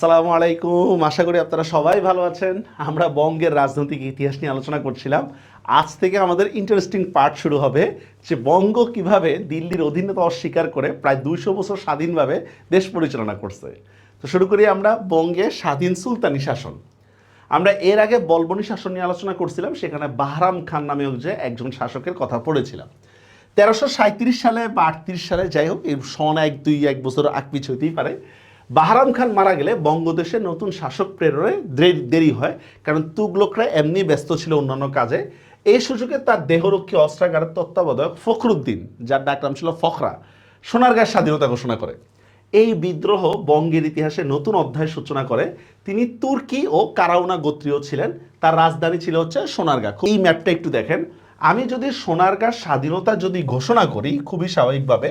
আসসালামু আলাইকুম। আশা করি আপনারা সবাই ভালো আছেন। আমরা বঙ্গের রাজনৈতিক ইতিহাস নিয়ে আলোচনা করছিলাম। আজ থেকে আমাদের ইন্টারেস্টিং পার্ট শুরু হবে যে বঙ্গ কীভাবে দিল্লির অধীনতা অস্বীকার করে প্রায় দুইশো বছর স্বাধীনভাবে দেশ পরিচালনা করছে। তো শুরু করি আমরা বঙ্গে স্বাধীন সুলতানি শাসন। আমরা এর আগে বলবনি শাসন নিয়ে আলোচনা করছিলাম, সেখানে বাহরাম খান নামে যে একজন শাসকের কথা পড়েছিলাম। তেরোশো সাঁত্রিশ সালে বা আটত্রিশ সালে, যাই হোক, এই সন এক দুই এক বছর আগ পিছু হতেই পারে। বাহারাম খান মারা গেলে বঙ্গদেশে নতুন শাসক প্রেরণে দেরি হয়, কারণ তুগলকরা এমনি ব্যস্ত ছিল অন্যান্য কাজে। এই সুযোগে তার দেহরক্ষী অস্ত্রাগারের তত্ত্বাবধায়ক ফখরুদ্দিন, যার ডাক নাম ছিল ফখরা সোনারগাঁর স্বাধীনতা ঘোষণা করে। এই বিদ্রোহ বঙ্গের ইতিহাসে নতুন অধ্যায় সূচনা করে। তিনি তুর্কি ও কারাউনা গোত্রীয় ছিলেন, তার রাজধানী ছিল হচ্ছে সোনারগাঁ এই ম্যাপটা একটু দেখেন। আমি যদি সোনারগাঁর স্বাধীনতা যদি ঘোষণা করি, খুবই স্বাভাবিকভাবে,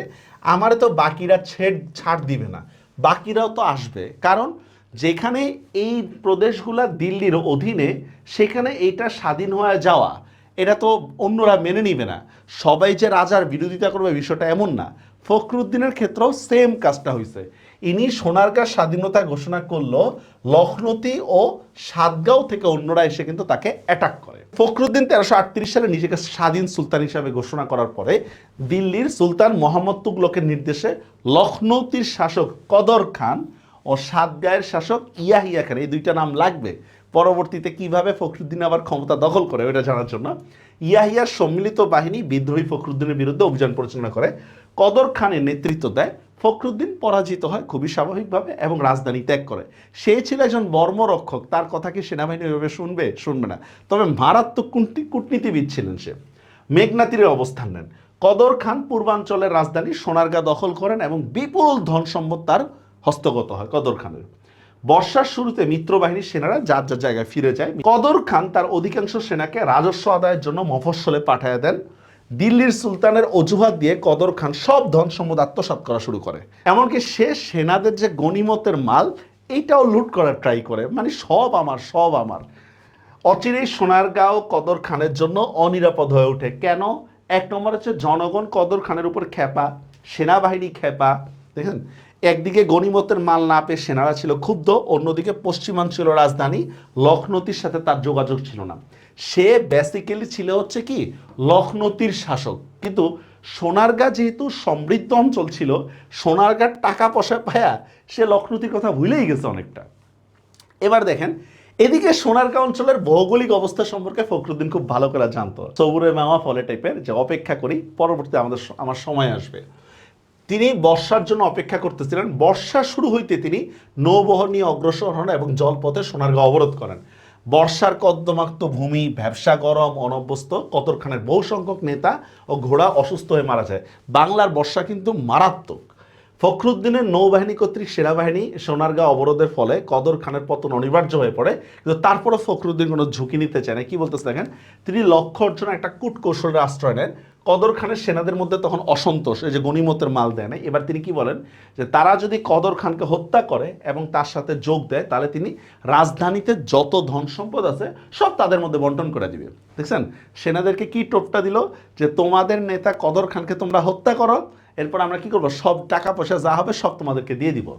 আমার তো বাকিরা ছেড়, ছাড় দিবে না। বাকিরাও তো আসবে। কারণ যেখানে এই প্রদেশগুলা দিল্লির অধীনে সেখানে এইটা স্বাধীন হয়ে যাওয়া। এটা তো অন্যরা মেনে নিবে না। সবাই যে রাজার বিরোধিতা করবে বিষয়টা এমন না। ফখরুদ্দিনের ক্ষেত্রেও সেম কাজটা হয়েছে ইনি সোনারগাঁ স্বাধীনতা ঘোষণা করল, লখনৌতি ও সাতগাঁও থেকে অন্যরা এসে কিন্তু তাকে অ্যাটাক করে। ফখরুদ্দিন তেরোশো আটত্রিশ সালে নিজেকে স্বাধীন সুলতান হিসাবে ঘোষণা করার পরে দিল্লির সুলতান মোহাম্মদ তুগলকের নির্দেশে লখনৌতির শাসক কদর খান ও সাতগাঁয়ের শাসক ইয়াহিয়া খান, এই দুইটা নাম লাগবে। পরবর্তীতে কীভাবে ফখরুদ্দিন আবার ক্ষমতা দখল করে ওটা জানার জন্য। ইয়াহিয়ার সম্মিলিত বাহিনী বিদ্রোহী ফখরুদ্দিনের বিরুদ্ধে অভিযান পরিচালনা করে। কদর খানের নেতৃত্ব দেয়। ফখরুদ্দিন পরাজিত হয় খুবই স্বাভাবিকভাবে এবং রাজধানী ত্যাগ করে। সে ছিল একজন বর্মরক্ষক, তার কথা কি সেনাবাহিনী ওইভাবে শুনবে? শুনবে না। তবে মারাত্মক কূটনী- কূটনীতিবিদ ছিলেন সে। মেঘনা তীরে অবস্থান নেন। কদর খান পূর্বাঞ্চলের রাজধানী সোনারগাঁ দখল করেন এবং বিপুল ধন সম্পদ তার হস্তগত হয় কদর খানের। বর্ষার শুরুতে মিত্রবাহিনীর সেনারা যার যার জায়গায় ফিরে যায়, কদর খান তার অধিকাংশ সেনাকে রাজস্ব আদায়ের জন্য মফস্বলে পাঠায় দেন। দিল্লির সুলতানের অজুহাত দিয়ে কদর খান সব ধন সম্পদ আত্মসাৎ করা শুরু করে। এমনকি সে সেনাদের যে গণিমতের মাল, এইটাও লুট করার ট্রাই করে। মানে সব আমার সব আমার। অচিরেই সোনারগাঁও কদর খানের জন্য অনিরাপদ হয়ে ওঠে। কেন? এক নম্বর হচ্ছে জনগণ কদর খানের উপর খেপা সেনাবাহিনী খেপা দেখেন একদিকে গণিমতের মাল না পেয়ে সেনারা ছিল ক্ষুব্ধ, অন্যদিকে পশ্চিমাঞ্চল রাজধানী, লখনৌতির সাথে তার যোগাযোগ ছিল না। সে বেসিক্যালি ছিল হচ্ছে কি, লখনৌতির শাসক। কিন্তু সোনারগাঁ যেহেতু সমৃদ্ধ অঞ্চল ছিল, সোনারগাঁর টাকা পয়সা পায়া সে লখনৌতির কথা ভুলেই গেছে অনেকটা। এবার দেখেন, এদিকে সোনারগাঁও অঞ্চলের ভৌগোলিক অবস্থা সম্পর্কে ফখরুদ্দিন খুব ভালো করে জানতো। সবুরে মামা ফলে টাইপের যে অপেক্ষা করি, পরবর্তীতে আমাদের আমার সময় আসবে। তিনি বর্ষার জন্য অপেক্ষা করতেছিলেন। বর্ষা শুরু হইতে তিনি নৌবহর নিয়ে অগ্রসর হন এবং জলপথে সোনারগাঁও অবরোধ করেন। বর্ষার কদ্দমাক্ত ভূমি, ব্যবসা গরম, অনভ্যস্ত কতর খানের বহু সংখ্যক নেতা ও ঘোড়া অসুস্থ হয়ে মারা যায়। বাংলার বর্ষা কিন্তু মারাত্মক। ফখরুদ্দিনের নৌবাহিনী কর্তৃক সেনাবাহিনী সোনারগাঁও অবরোধের ফলে কদর খানের পতন অনিবার্য হয়ে পড়ে। কিন্তু তারপরও ফখরুদ্দিন কোনো ঝুঁকি নিতে চায় না কি বলতেছে দেখেন? তিনি লক্ষ্য অর্জনে একটা কূটকৌশলের আশ্রয় নেন। কদর খানের সেনাদের মধ্যে তখন অসন্তোষ, এই যে গণিমতের মাল দেয় না এবার তিনি কি বলেন? যে তারা যদি কদর খানকে হত্যা করে এবং তার সাথে যোগ দেয়, তাহলে তিনি রাজধানীতে যত ধন সম্পদ আছে, সব তাদের মধ্যে বন্টন করে দিবে। দেখছেন? সেনাদেরকে কি টোপটা দিল? যে তোমাদের নেতা কদর খানকে তোমরা হত্যা করো, এরপর আমরা কি করব? সব টাকা পয়সা যা হবে, সব তোমাদেরকে দিয়ে দিব।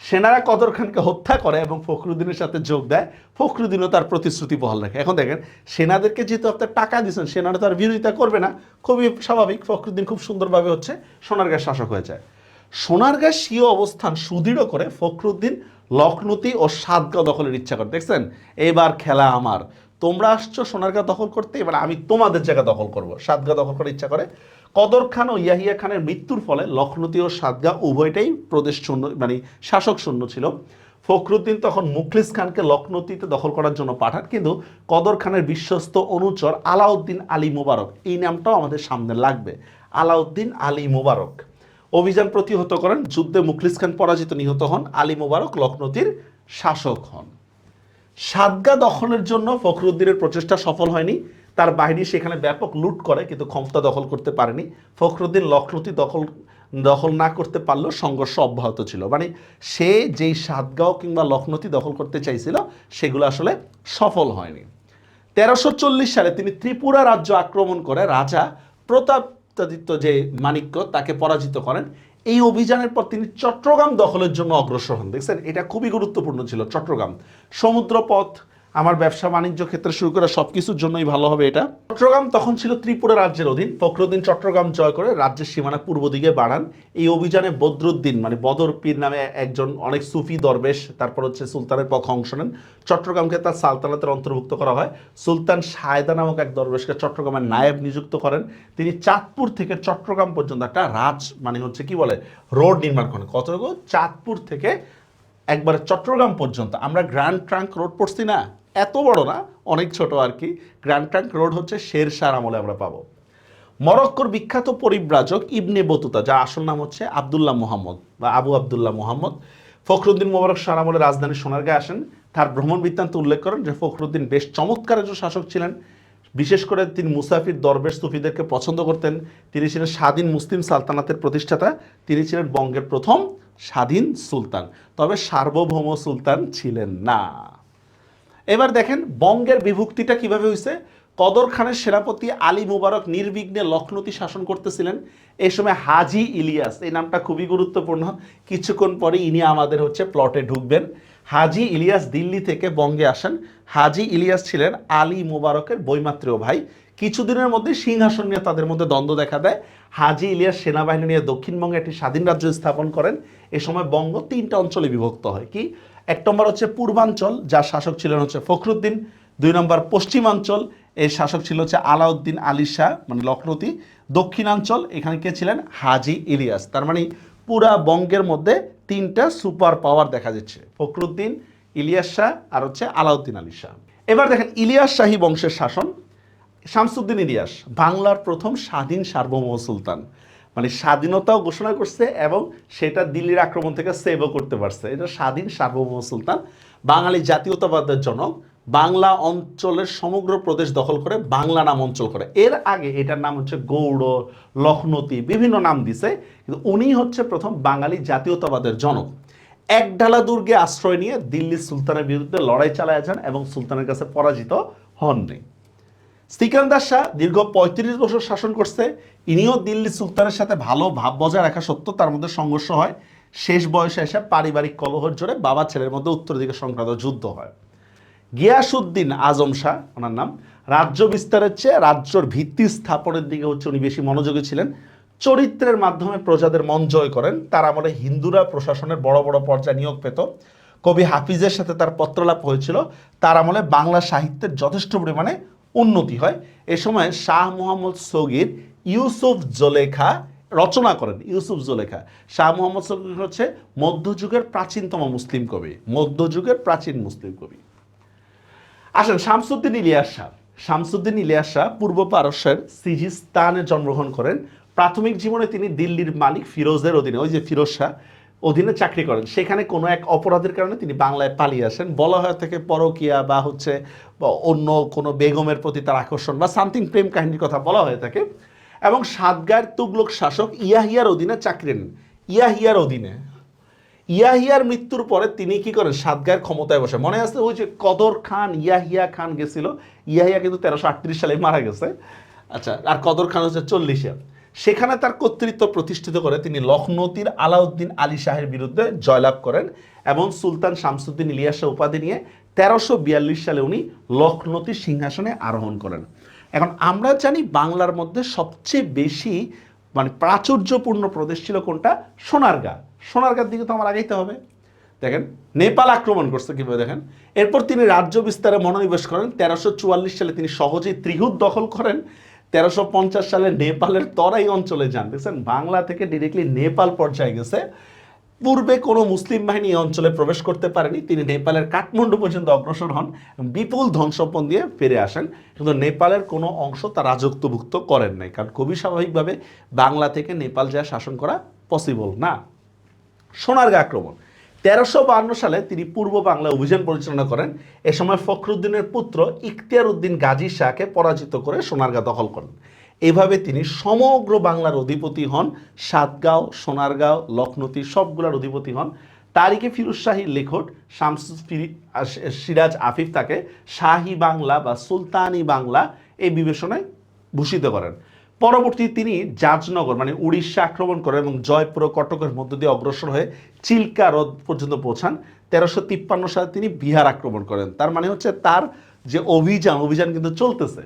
সেনারা কদর খানকে হত্যা করে এবং ফখরুদ্দিনের সাথে যোগ দেয়, ফখরুদ্দিনও তার প্রতিশ্রুতি বহাল রাখে। এখন দেখেন, সেনাদেরকে যেহেতু আপনার টাকা দিচ্ছেন সেনারা তার বিরোধিতা করবে না। খুবই স্বাভাবিক, ফখরুদ্দিন খুব সুন্দরভাবে হচ্ছে সোনারগাঁ শাসক হয়ে যায়। সোনারগাঁ স্বীয় অবস্থান সুদৃঢ় করে ফখরুদ্দিন লখনৌতি ও সাতগাঁও দখলের ইচ্ছা করে। দেখছেন? এবার খেলা আমার। তোমরা আসছো সোনারগাঁ দখল করতে, এবার আমি তোমাদের জায়গা দখল করব। সাতগাঁ দখল করার ইচ্ছা করে। কদর খান ও ইয়াহিয়া খানের মৃত্যুর ফলে লখনৌতি ও সাদগা উভয়টাই প্রদেশ শূন্য মানে শাসক শূন্য ছিল। ফখরুদ্দিন তখন মুখলিস খানকে লখনৌতিতে দখল করার জন্য পাঠান, কিন্তু কদর খানের বিশ্বস্ত অনুচর আলাউদ্দিন আলী মোবারক, এই নামটাও আমাদের সামনে লাগবে। আলাউদ্দিন আলী মোবারক। অভিযান প্রতিহত করেন, যুদ্ধে মুখলিস খান পরাজিত নিহত হন, আলী মোবারক লখনৌতির শাসক হন। সাদগা দখলের জন্য ফখরুদ্দিনের প্রচেষ্টা সফল হয়নি। তার বাহিনী সেখানে ব্যাপক লুট করে, কিন্তু ক্ষমতা দখল করতে পারেনি। ফখরুদ্দিন লখনৌতি দখল দখল না করতে পারলেও সংঘর্ষ অব্যাহত ছিল। মানে সে যেই সাতগাঁও কিংবা লখনৌতি দখল করতে চাইছিল, সেগুলো আসলে সফল হয়নি। তেরোশো সালে তিনি ত্রিপুরা রাজ্য আক্রমণ করে রাজা প্রতাপাদিত্য যে মানিক্য তাকে পরাজিত করেন। এই অভিযানের পর তিনি চট্টগ্রাম দখলের জন্য অগ্রসর হন। দেখছেন, এটা খুবই গুরুত্বপূর্ণ ছিল, চট্টগ্রাম। সমুদ্রপথ আমার ব্যবসা বাণিজ্য ক্ষেত্রে শুরু করা সব কিছুর জন্যই ভালো হবে এটা। চট্টগ্রাম তখন ছিল ত্রিপুরা রাজ্যের অধীন। ফখরুদ্দিন চট্টগ্রাম জয় করে রাজ্যের সীমানা পূর্ব দিকে বাড়ান। এই অভিযানে বদরুদ্দিন মানে বদর পীর নামে একজন অনেক সুফি দরবেশ, তারপর হচ্ছে সুলতানের পক্ষে অংশ নেন। চট্টগ্রামকে তার সালতানাতের অন্তর্ভুক্ত করা হয়। সুলতান সায়দা নামক এক দরবেশকে চট্টগ্রামের নায়েব নিযুক্ত করেন। তিনি চাঁদপুর থেকে চট্টগ্রাম পর্যন্ত একটা রাজ মানে হচ্ছে কি বলে, রোড নির্মাণ করেন। কতটুকু চাঁদপুর থেকে একবারে চট্টগ্রাম পর্যন্ত। আমরা গ্র্যান্ড ট্রাঙ্ক রোড পড়ছি না? এত বড় না, অনেক ছোট আর কি। গ্র্যান্ড ট্রাঙ্ক রোড হচ্ছে শেরশাহ আমলে আমরা পাবো। মরক্কোর বিখ্যাত পরিব্রাজক ইবনে বতুতা যা আসল নাম হচ্ছে আবদুল্লাহ মোহাম্মদ বা আবু আবদুল্লাহ মোহাম্মদ। ফখরুদ্দিন মোবারক শাহ আমলে রাজধানী সোনারগাঁয়ে আসেন। তার ভ্রমণ বৃত্তান্ত উল্লেখ করেন যে ফখরুদ্দিন বেশ চমৎকার একজন শাসক ছিলেন। বিশেষ করে তিনি মুসাফির দরবেশ সুফিদেরকে পছন্দ করতেন। তিনি ছিলেন স্বাধীন মুসলিম সালতানাতের প্রতিষ্ঠাতা। তিনি ছিলেন বঙ্গের প্রথম স্বাধীন সুলতান। তবে সার্বভৌম সুলতান ছিলেন না। এবার দেখেন বঙ্গের বিভক্তিটা কীভাবে হয়েছে কদর খানের সেনাপতি আলী মুবারক নির্বিঘ্নে লখনৌতি শাসন করতেছিলেন। এই সময় হাজি ইলিয়াস, এই নামটা খুবই গুরুত্বপূর্ণ। কিছুক্ষণ পরে ইনি আমাদের হচ্ছে প্লটে ঢুকবেন। হাজি ইলিয়াস দিল্লি থেকে বঙ্গে আসেন। হাজি ইলিয়াস ছিলেন আলী মুবারকের বৈমাত্রীয় ভাই। কিছুদিনের মধ্যে সিংহাসন নিয়ে তাদের মধ্যে দ্বন্দ্ব দেখা দেয়। হাজি ইলিয়াস সেনাবাহিনী নিয়ে দক্ষিণবঙ্গে একটি স্বাধীন রাজ্য স্থাপন করেন। এ সময় বঙ্গ তিনটা অঞ্চলে বিভক্ত হয়। কি? এক নম্বর হচ্ছে পূর্বাঞ্চল, যার শাসক ছিলেন হচ্ছে ফখরুদ্দিন। দুই নম্বর পশ্চিমাঞ্চল, এর শাসক ছিল হচ্ছে আলাউদ্দিন আলী শাহ মানে লখনৌতি। দক্ষিণাঞ্চল, এখানে কে ছিলেন? হাজি ইলিয়াস। তার মানে পুরা বঙ্গের মধ্যে তিনটা সুপার পাওয়ার দেখা যাচ্ছে। ফখরুদ্দিন, ইলিয়াস শাহ আর হচ্ছে আলাউদ্দিন আলী শাহ। এবার দেখেন, ইলিয়াস শাহী বংশের শাসন, শামসুদ্দিন ইলিয়াস, বাংলার প্রথম স্বাধীন সার্বভৌম সুলতান। মানে স্বাধীনতাও ঘোষণা করছে এবং সেটা দিল্লির আক্রমণ থেকে সেভও করতে পারছে। এটা স্বাধীন সার্বভৌম সুলতান, বাঙালি জাতীয়তাবাদের জনক, বাংলা অঞ্চলের সমগ্র প্রদেশ দখল করে, বাংলা নাম অঞ্চল করে। এর আগে এটার নাম হচ্ছে গৌড়, লখনৌতি, বিভিন্ন নাম দিছে, কিন্তু উনি হচ্ছে প্রথম বাঙালি জাতীয়তাবাদের জনক। একডালা দুর্গে আশ্রয় নিয়ে দিল্লি সুলতানের বিরুদ্ধে লড়াই চালায় যান এবং সুলতানের কাছে পরাজিত হননি। সিকান্দার শাহ দীর্ঘ পঁয়ত্রিশ বছর শাসন করছে। ইনিও দিল্লি সুলতানের সাথে ভালো ভাব বজায় রাখা সত্ত্বেও তার মধ্যে সংঘর্ষ হয়। শেষ বয়সে এসে পারিবারিক কলহর জোরে বাবা ছেলের মধ্যে উত্তর দিকে সংক্রান্ত যুদ্ধ হয়। গিয়াসুদ্দিন আজম শাহ, ওনার নাম, রাজ্য বিস্তারের চেয়ে রাজ্যর ভিত্তি স্থাপনের দিকে হচ্ছে উনি বেশি মনোযোগী ছিলেন। চরিত্রের মাধ্যমে প্রজাদের মন জয় করেন। তার আমলে হিন্দুরা প্রশাসনের বড় বড় পর্যায়ে নিয়োগ পেত। কবি হাফিজের সাথে তার পত্রলাপ হয়েছিল। তার আমলে বাংলা সাহিত্যের যথেষ্ট পরিমাণে উন্নতি হয়। এ সময় শাহ মোহাম্মদ সগির ইউসুফ জোলেখা রচনা করেন, ইউসুফ জোলেখা। শাহ মোহাম্মদ সগির হচ্ছে মধ্যযুগের প্রাচীনতম মুসলিম কবি মধ্যযুগের প্রাচীন মুসলিম কবি। আসেন, শামসুদ্দিন ইলিয়াস শাহ। শামসুদ্দিন ইলিয়াস শাহ পূর্ব পারস্যের সিজিস্তানে জন্মগ্রহণ করেন। প্রাথমিক জীবনে তিনি দিল্লির মালিক ফিরোজের অধীনে, ওই যে ফিরোজ শাহ অধীনে চাকরি করেন। সেখানে কোনো এক অপরাধের কারণে তিনি বাংলায় পালিয়ে আসেন। বলা হয় থেকে পরকিয়া বা হচ্ছে অন্য কোনো বেগমের প্রতি তার আকর্ষণ বা সামথিং প্রেম কাহিনীর কথা বলা হয়ে থাকে। এবং সাতগাঁয়ের তুগলক শাসক ইয়াহিয়ার অধীনে চাকরি নেন। ইয়াহিয়ার অধীনে। ইয়াহিয়ার মৃত্যুর পরে তিনি কি করেন? সাতগাঁয়ের ক্ষমতায় বসে। মনে আছে ওই যে কদর খান, ইয়াহিয়া খান গেছিল? ইয়াহিয়া কিন্তু তেরোশো সালে মারা গেছে। আচ্ছা আর কদর খান হচ্ছে চল্লিশে। সেখানে তার কর্তৃত্ব প্রতিষ্ঠিত করে তিনি লখনৌতির আলাউদ্দিন আলী শাহের বিরুদ্ধে জয়লাভ করেন এবং সুলতান শামসুদ্দিন ইলিয়াসা উপাধি নিয়ে তেরোশো বিয়াল্লিশ সালে উনি লখনৌতির সিংহাসনে আরোহণ করেন। এখন আমরা জানি বাংলার মধ্যে সবচেয়ে বেশি মানে প্রাচুর্যপূর্ণ প্রদেশ ছিল কোনটা? সোনারগাঁ। সোনারগাঁর দিকে তো আমার আগাইতে হবে। দেখেন, নেপাল আক্রমণ করছে কীভাবে দেখেন? এরপর তিনি রাজ্য বিস্তারে মনোনিবেশ করেন। তেরোশো চুয়াল্লিশ সালে তিনি সহজেই ত্রিহুত দখল করেন। তেরোশো পঞ্চাশ সালে নেপালের তরাই অঞ্চলে যান। দেখছেন, বাংলা থেকে ডিরেক্টলি নেপাল পর্যায়ে গেছে। পূর্বে কোনো মুসলিম বাহিনী এই অঞ্চলে প্রবেশ করতে পারেনি। তিনি নেপালের কাঠমান্ডু পর্যন্ত অগ্রসর হন বিপুল ধনসম্পদ দিয়ে ফিরে আসেন। কিন্তু নেপালের কোনো অংশ তার রাজত্বভুক্ত করেন নাই। কারণ খুবই স্বাভাবিকভাবে বাংলা থেকে নেপাল যা শাসন করা পসিবল না। সোনারগা আক্রমণ। তেরোশো সালে তিনি পূর্ব বাংলায় অভিযান পরিচালনা করেন। এ সময় ফখরুদ্দিনের পুত্র ইখতিয়ার উদ্দিন গাজী শাহকে পরাজিত করে সোনারগাঁ দখল করেন। এভাবে তিনি সমগ্র বাংলার অধিপতি হন। সাতগাঁও, সোনারগাঁও, লখনৌতি সবগুলোর অধিপতি হন। তারিখে ফিরোজ শাহীর লেখক শামসু সিরাজ আফিফ তাকে শাহী বাংলা বা সুলতানি বাংলা এই বিবেচনায় ভূষিত করেন। পরবর্তী তিনি জাজনগর মানে উড়িষ্যা আক্রমণ করেন এবং জয়পুর কটকের মধ্য দিয়ে অগ্রসর হয়ে চিল্কা হ্রদ পর্যন্ত পৌঁছান। তেরোশো তিপ্পান্ন সালে তিনি বিহার আক্রমণ করেন। তার মানে হচ্ছে তার যে অভিযান অভিযান কিন্তু চলতেছে।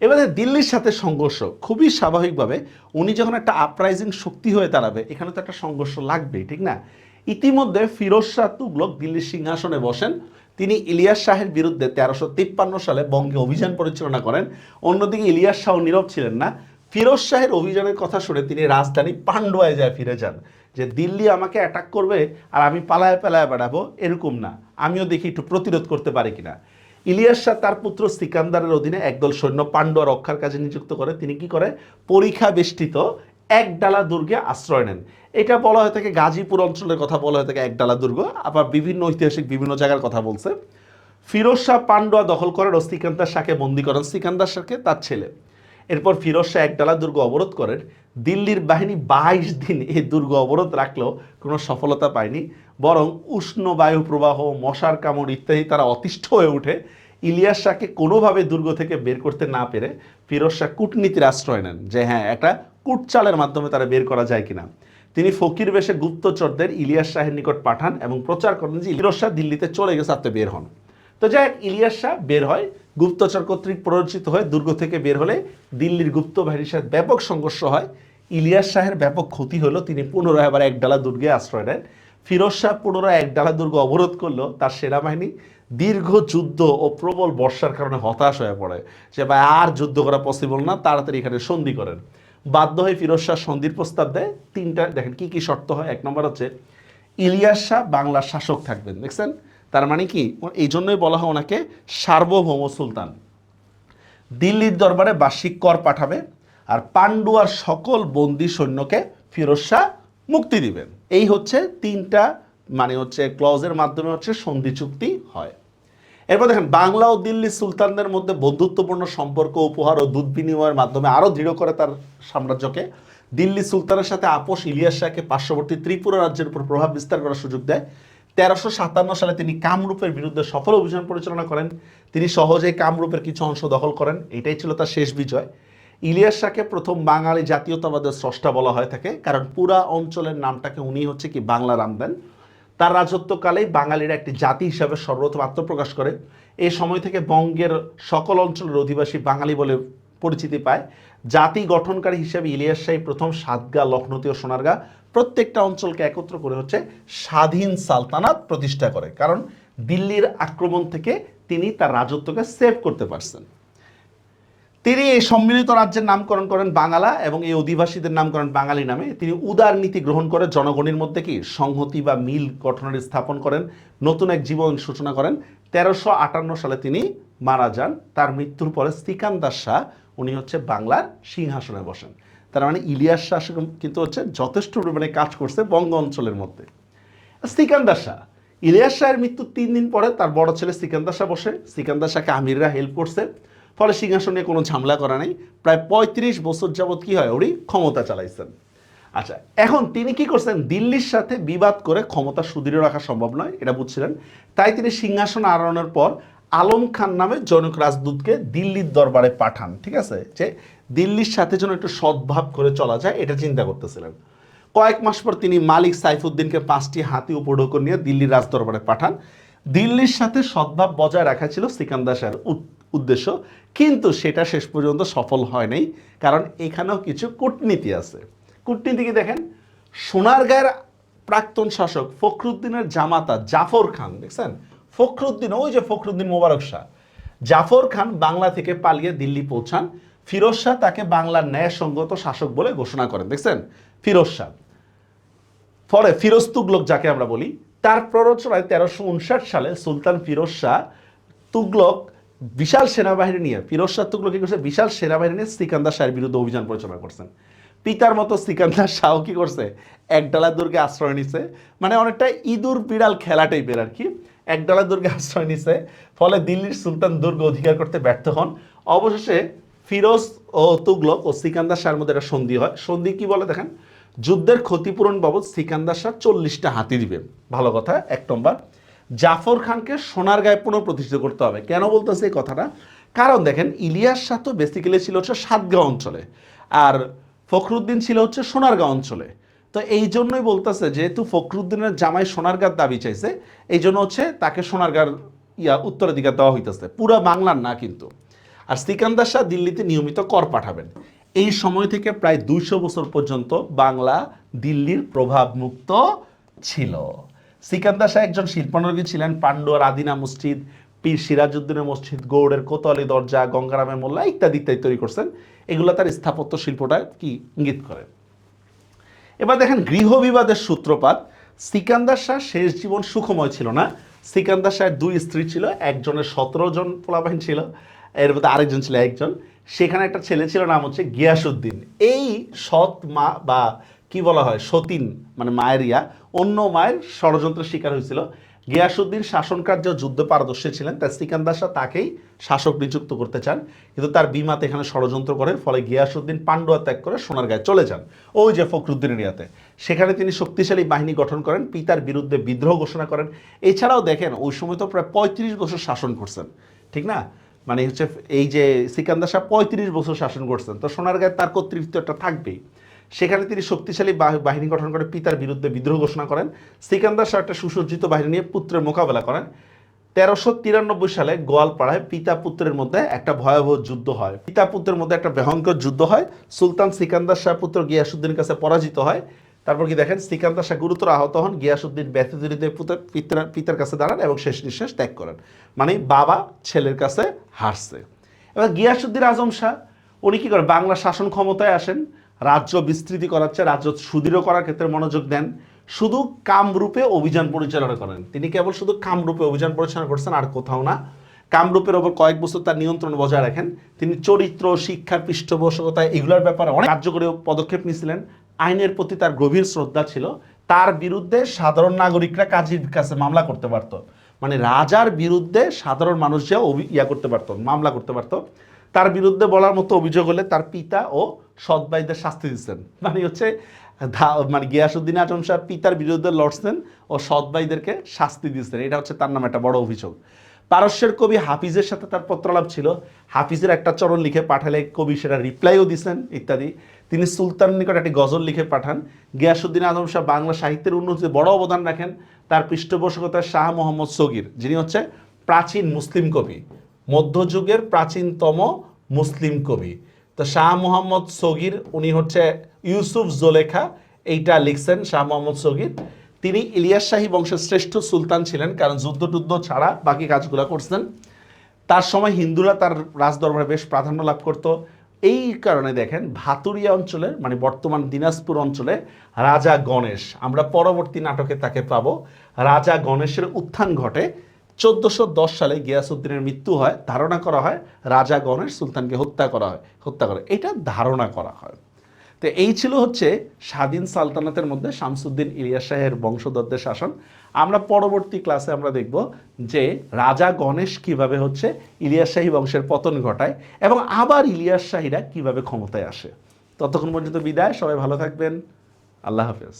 এবারে দিল্লির সাথে সংঘর্ষ, খুবই স্বাভাবিকভাবে উনি যখন একটা আপরাইজিং শক্তি হয়ে দাঁড়াবে, এখানে তো একটা সংঘর্ষ লাগবেই, ঠিক না? ইতিমধ্যে ফিরোজ শাহ তুগলক দিল্লির সিংহাসনে বসেন। তিনি ইলিয়াস শাহের বিরুদ্ধে তেরোশো তিপ্পান্ন সালে বঙ্গে অভিযান পরিচালনা করেন। অন্যদিকে ইলিয়াস শাহ নীরব ছিলেন না। ফিরোজ শাহের অভিযানের কথা শুনে তিনি রাজধানী পান্ডুয়ায় যায় ফিরে যান, যে দিল্লি আমাকে অ্যাটাক করবে আর আমি পালায় পালায় বেড়াবো এরকম না। আমিও দেখি একটু প্রতিরোধ করতে পারি কিনা। ইলিয়াস শাহ তার পুত্র সিকান্দারের অধীনে একদল সৈন্য পাণ্ডুয়া রক্ষার কাজে নিযুক্ত করে। তিনি কি করে? পরীক্ষা বেষ্টিত একডালা দুর্গে আশ্রয় নেন। এটা বলা হয়ে থাকে গাজীপুর অঞ্চলের কথা বলা হয়ে থাকে এক ডালা দুর্গ। আবার বিভিন্ন ঐতিহাসিক বিভিন্ন জায়গার কথা বলছে। ফিরোজ শাহ পান্ডুয়া দখল করেন ও সিকান্দার শাহকে বন্দী করেন। সিকান্দার শাহকে তার ছেলে। এরপর ফিরোজ শাহ একডালা দুর্গ অবরোধ করেন। দিল্লির বাহিনী বাইশ দিন এই দুর্গ অবরোধ রাখলেও কোনো সফলতা পায়নি। বরং উষ্ণ বায়ু প্রবাহ, মশার কামড় ইত্যাদি তারা অতিষ্ঠ হয়ে ওঠে। ইলিয়াস শাহকে কোনোভাবে দুর্গ থেকে বের করতে না পেরে ফিরোজ শাহ কূটনীতির আশ্রয় নেন যে হ্যাঁ একটা কূটচালের মাধ্যমে তারা বের করা যায় কিনা। তিনি ফকির বেশে গুপ্তচরদের ইলিয়াস শাহের নিকট পাঠান এবং প্রচার করেন যে ফিরোজ শাহ দিল্লিতে চলে গেছে আপনি বের হন। তো যাই হোক, ইলিয়াস শাহ বের হয় গুপ্তচর কর্তৃক প্ররোচিত হয়ে দুর্গ থেকে বের হলে দিল্লির গুপ্ত বাহিনীর সাথে ব্যাপক সংঘর্ষ হয়। ইলিয়াস শাহের ব্যাপক ক্ষতি হলো তিনি পুনরায় আবার একডালা দুর্গে আশ্রয় নেন। ফিরোজ শাহ পুনরায় একডালা দুর্গ অবরোধ করল তার সেনাবাহিনী দীর্ঘ যুদ্ধ ও প্রবল বর্ষার কারণে হতাশ হয়ে পড়ে। যে ভাই আর যুদ্ধ করা পসিবল না তাড়াতাড়ি এখানে সন্ধি করেন। বাধ্য হয়ে ফিরোজ শাহ সন্ধির প্রস্তাব দেয়। তিনটা, দেখেন কি কি শর্ত হয়? এক নম্বর হচ্ছে, ইলিয়াস শাহ বাংলার শাসক থাকবেন। দেখছেন? তার মানে কি? এই জন্যই বলা হয় ওনাকে সার্বভৌম সুলতান। দিল্লির দরবারে বার্ষিক কর পাঠাবে আর পান্ডুয়ার সকল বন্দি সৈন্যকে ফিরোজ শাহ মুক্তি দিবেন। এই হচ্ছে তিনটা মানে হচ্ছে ক্লজের মাধ্যমে হচ্ছে সন্ধি চুক্তি হয়। এরপর দেখেন, বাংলা ও দিল্লি সুলতানদের মধ্যে বন্ধুত্বপূর্ণ সম্পর্ক, উপহার ও দুধ বিনিময়ের মাধ্যমে আরও দৃঢ় করে তার সাম্রাজ্যকে। দিল্লি সুলতানের সাথে আপোষ ইলিয়াস শাহকে পার্শ্ববর্তী ত্রিপুরা রাজ্যের উপর প্রভাব বিস্তার করার সুযোগ দেয়। তেরোশো সাতান্ন সালে তিনি কামরূপের বিরুদ্ধে সফল অভিযান পরিচালনা করেন। তিনি সহজেই কামরূপের কিছু অংশ দখল করেন। এটাই ছিল তার শেষ বিজয়। ইলিয়াস শাহকে প্রথম বাঙালি জাতীয়তাবাদের স্রষ্টা বলা হয়ে থাকে, কারণ পুরা অঞ্চলের নামটাকে উনি হচ্ছে কি বাংলা নাম দেন তার রাজত্বকালেই বাঙালিরা একটি জাতি হিসাবে সর্বপ্রথম আত্মপ্রকাশ করে। এই সময় থেকে বঙ্গের সকল অঞ্চলের অধিবাসী বাঙালি বলে পরিচিতি পায়। জাতি গঠনকারী হিসেবে ইলিয়াস শাহী প্রথম সাতগা, লখনৌতি ও সোনারগা প্রত্যেকটা অঞ্চলকে একত্র করে হচ্ছে স্বাধীন সালতানাত প্রতিষ্ঠা করে। কারণ দিল্লির আক্রমণ থেকে তিনি তার রাজত্বকে সেভ করতে পারছেন। তিনি এই সম্মিলিত রাজ্যের নামকরণ করেন বাঙালা এবং এই অধিবাসীদের নামকরণ বাঙালি নামে। তিনি উদার নীতি গ্রহণ করে জনগণের মধ্যে কি সংহতি বা মিল গঠনের স্থাপন করেন, নতুন এক জীবন সূচনা করেন। তেরোশো আটান্ন সালে তিনি মারা যান। তার মৃত্যুর পরে সিকান্দার শাহ, উনি হচ্ছে বাংলার সিংহাসনে বসেন। তার মানে ইলিয়াস শাহ কিন্তু হচ্ছে যথেষ্ট পরিমাণে কাজ করছে বঙ্গ অঞ্চলের মধ্যে। সিকান্দার শাহ, ইলিয়াস শাহের মৃত্যুর তিন দিন পরে তার বড় ছেলে সিকান্দার শাহ বসে। সিকান্দার শাহকে আমিররা হেল্প করছে। ফলে সিংহাসনে কোনো ঝামেলা করা নেই। প্রায় পঁয়ত্রিশ বছর যাবৎ কি হয়, উনি ক্ষমতা চালাইছেন। আচ্ছা এখন তিনি কি করছেন? দিল্লির সাথে বিবাদ করে ক্ষমতা সুদৃঢ় রাখা সম্ভব নয়, এটা বুঝছিলেন। তাই তিনি সিংহাসন আরোহণের পর আলম খান নামে জনক রাজদূতকে দিল্লির দরবারে পাঠান, ঠিক আছে? যে দিল্লির সাথে যেন একটু সদ্ভাব করে চলা যায়, এটা চিন্তা করতেছিলেন। কয়েক মাস পর তিনি মালিক সাইফুদ্দিনকে পাঁচটি হাতি উপঢৌকন নিয়ে দিল্লির রাজদরবারে পাঠান। দিল্লির সাথে সদ্ভাব বজায় রাখা ছিল সিকান্দার শাহের উদ্দেশ্য, কিন্তু সেটা শেষ পর্যন্ত সফল হয় নাই কারণ এখানেও কিছু কূটনীতি আছে। কূটনীতি কি দেখেন? সোনারগাঁয়ের প্রাক্তন শাসক ফখরুদ্দিনের জামাতা জাফর খান, দেখছেন? ফখরুদ্দিন, ওই যে ফখরুদ্দিন মোবারক শাহ। জাফর খান বাংলা থেকে পালিয়ে দিল্লি পৌঁছান। ফিরোজ শাহ তাকে বাংলার ন্যায়সঙ্গত শাসক বলে ঘোষণা করেন, দেখছেন? ফিরোজ শাহ। ফলে ফিরোজ তুগলক যাকে আমরা বলি, তার প্ররোচনায় তেরোশো উনষাট সালে সুলতান ফিরোজ শাহ তুগলক বিশাল সেনাবাহিনী নিয়ে, ফিরোজ শাহ তুগলক কি করছে? বিশাল সেনাবাহিনী নিয়ে সিকান্দার শাহের বিরুদ্ধে অভিযান পরিচালনা করছেন। পিতার মতো সিকান্দার শাহ কি করছে? একডালা দুর্গে আশ্রয় নিছে। মানে অনেকটা ইঁদুর বিড়াল খেলা টাইপের আর কি। একডালা দুর্গে আশ্রয় নিছে। ফলে দিল্লির সুলতান দুর্গ অধিকার করতে ব্যর্থ হন। অবশেষে ফিরোজ ও তুগলক ও সিকান্দার শাহের মধ্যে একটা সন্ধি হয়। সন্ধি কি বলে দেখেন? যুদ্ধের ক্ষতিপূরণ বাবদ সিকান্দার শাহ চল্লিশটা হাতি দিবে। ভালো কথা, এক নম্বর। জাফর খানকে সোনার গায়ে পুনঃপ্রতিষ্ঠিত করতে হবে। কেন বলতেছে এই কথাটা? কারণ দেখেন, ইলিয়াস শাহ তো বেসিক্যালি ছিল হচ্ছে সাতগাঁও অঞ্চলে, আর ফখরুদ্দিন ছিল হচ্ছে সোনারগাঁও অঞ্চলে। তো এই জন্যই বলতেছে, যেহেতু ফখরুদ্দিনের জামাই সোনারগাঁর দাবি চাইছে, এই জন্য হচ্ছে তাকে সোনারগাঁর ইয়া উত্তরাধিকার দেওয়া হইতেছে। পুরা বাংলার না কিন্তু। আর সিকান্দার শাহ দিল্লিতে নিয়মিত কর পাঠাবেন। এই সময় থেকে প্রায় দুইশো বছর পর্যন্ত বাংলা দিল্লির প্রভাবমুক্ত ছিল। সিকান্দার শাহ একজন শিল্পানুরাগী ছিলেন। পান্ডুয়ার আদিনা মসজিদ, পীর সিরাজউদ্দিনের মসজিদ, গৌড়ের কোতোয়ালি দরজা গঙ্গারামের মোল্লা ইত্যাদি ইত্যাদি তৈরি করছেন। এগুলো তার স্থাপত্য শিল্পটা কি ইঙ্গিত করে? এবার দেখেন গৃহ বিবাদের সূত্রপাত। সিকান্দার শাহ শেষ জীবন সুখময় ছিল না। সিকান্দার শাহের দুই স্ত্রী ছিল, একজনের সতেরো জন পোলাবাহিন ছিল, এর মধ্যে আরেকজন ছিল একজন। সেখানে একটা ছেলে ছিল, নাম হচ্ছে গিয়াসুদ্দিন এই সৎ মা বা কি বলা হয়? সতীন মানে মায়ের ইয়া। অন্য মায়ের ষড়যন্ত্রের শিকার হয়েছিল। গিয়াসুদ্দিন শাসন কার্য যুদ্ধ পারদর্শী ছিলেন, তাই সিকান্দার শাহ তাকেই শাসক নিযুক্ত করতে চান। কিন্তু তার বিমাতে এখানে ষড়যন্ত্র করেন, ফলে গিয়াসুদ্দিন পাণ্ডুয়া ত্যাগ করে সোনারগাঁয়ে চলে যান। ওই যে ফখরুদ্দিনের ইয়াতে সেখানে তিনি শক্তিশালী বাহিনী গঠন করেন, পিতার বিরুদ্ধে বিদ্রোহ ঘোষণা করেন। এছাড়াও দেখেন, ওই সময় তো প্রায় পঁয়ত্রিশ বছর শাসন করছেন, ঠিক না? মানে হচ্ছে এই যে সিকান্দার শাহ পঁয়ত্রিশ বছর শাসন করছেন, তো সোনার সোনারগাঁয়ে তার কর্তৃত্বটা থাকবেই। সেখানে তিনি শক্তিশালী বাহিনী গঠন করে পিতার বিরুদ্ধে বিদ্রোহ ঘোষণা করেন। সিকান্দার শাহ একটা সুসজ্জিত বাহিনী নিয়ে পুত্রের মোকাবেলা করেন। তেরোশো তিরানব্বই সালে গোয়ালপাড়ায় পিতা পুত্রের মধ্যে একটা ভয়াবহ যুদ্ধ হয়। পিতা পুত্রের মধ্যে একটা ভয়ঙ্কর যুদ্ধ হয়। সুলতান সিকান্দার শাহ পুত্র গিয়াসুদ্দিনের কাছে পরাজিত হয়। তারপর কি দেখেন, সিকান্দার শাহ গুরুতর আহত হন। গিয়াসুদ্দিন ব্যথিত পুত্র, পিতার পিতার কাছে দাঁড়ান এবং শেষ নিঃশ্বাস ত্যাগ করেন। মানে বাবা ছেলের কাছে হারছে। এবার গিয়াসুদ্দিন আজম শাহ, উনি কি করেন? বাংলা শাসন ক্ষমতায় আসেন। রাজ্য বিস্তৃতি করাচ্ছে, রাজ্য সুদৃঢ় করার ক্ষেত্রে মনোযোগ দেন। শুধু কামরূপে অভিযান পরিচালনা করেন। তিনি কেবল শুধু কামরূপে অভিযান পরিচালনা করছেন আর কোথাও না। কামরূপের ওপর কয়েক বছর তার নিয়ন্ত্রণ বজায় রাখেন। তিনি চরিত্র শিক্ষার পৃষ্ঠপোষকতা এগুলোর ব্যাপারে অনেক কার্যকরী পদক্ষেপ নিয়েছিলেন। আইনের প্রতি তার গভীর শ্রদ্ধা ছিল। তার বিরুদ্ধে সাধারণ নাগরিকরা কাজীর কাছে মামলা করতে পারত। মানে রাজার বিরুদ্ধে সাধারণ মানুষ যা ইয়া করতে পারতো, মামলা করতে পারতো। তার বিরুদ্ধে বলার মতো অভিযোগ হলে তার পিতা ও সৎ ভাইদের শাস্তি দিচ্ছেন। মানে হচ্ছে মানে গিয়াসুদ্দিন আজম সাহেব পিতার বিরুদ্ধে লড়ছেন ও সৎ ভাইদেরকে শাস্তি দিচ্ছেন। এটা হচ্ছে তার নামে একটা বড় অভিযোগ। পারস্যের কবি হাফিজের সাথে তার পত্রালাপ ছিল। হাফিজের একটা চরণ লিখে পাঠালে কবি সেটা রিপ্লাইও দিচ্ছেন ইত্যাদি। তিনি সুলতান নিকট একটি গজল লিখে পাঠান। গিয়াসুদ্দিন আজম শাহ বাংলা সাহিত্যের উন্নতিতে বড় অবদান রাখেন। তার পৃষ্ঠপোষকতা শাহ মোহাম্মদ সগির, যিনি হচ্ছে প্রাচীন মুসলিম কবি। মধ্যযুগের প্রাচীনতম মুসলিম কবি। তো শাহ মোহাম্মদ সগির, উনি হচ্ছে ইউসুফ জোলেখা, এইটা লিখছেন শাহ মোহাম্মদ সগির। তিনি ইলিয়াস শাহী বংশের শ্রেষ্ঠ সুলতান ছিলেন, কারণ যুদ্ধ টুদ্ধ ছাড়া বাকি কাজগুলো করছেন। তার সময় হিন্দুরা তার রাজদরবারে বেশ প্রাধান্য লাভ করত। এই কারণে দেখেন, ভাতুরিয়া অঞ্চলে মানে বর্তমান দিনাজপুর অঞ্চলে রাজা গণেশ, আমরা পরবর্তী নাটকে তাকে পাবো। রাজা গণেশের উত্থান ঘটে চোদ্দোশো দশ সালে গিয়াসুদ্দিনের মৃত্যু হয়, ধারণা করা হয় রাজা গণেশ সুলতানকে হত্যা করা হয়, হত্যা করে। এটা ধারণা করা হয়। তো এই ছিল হচ্ছে স্বাধীন সালতানাতের মধ্যে শামসুদ্দিন ইলিয়াস শাহের বংশধরদের শাসন। আমরা পরবর্তী ক্লাসে আমরা দেখব যে রাজা গণেশ কীভাবে হচ্ছে ইলিয়াস শাহী বংশের পতন ঘটায় এবং আবার ইলিয়াস শাহীরা কীভাবে ক্ষমতায় আসে। ততক্ষণ পর্যন্ত বিদায়, সবাই ভালো থাকবেন। আল্লাহ হাফেজ।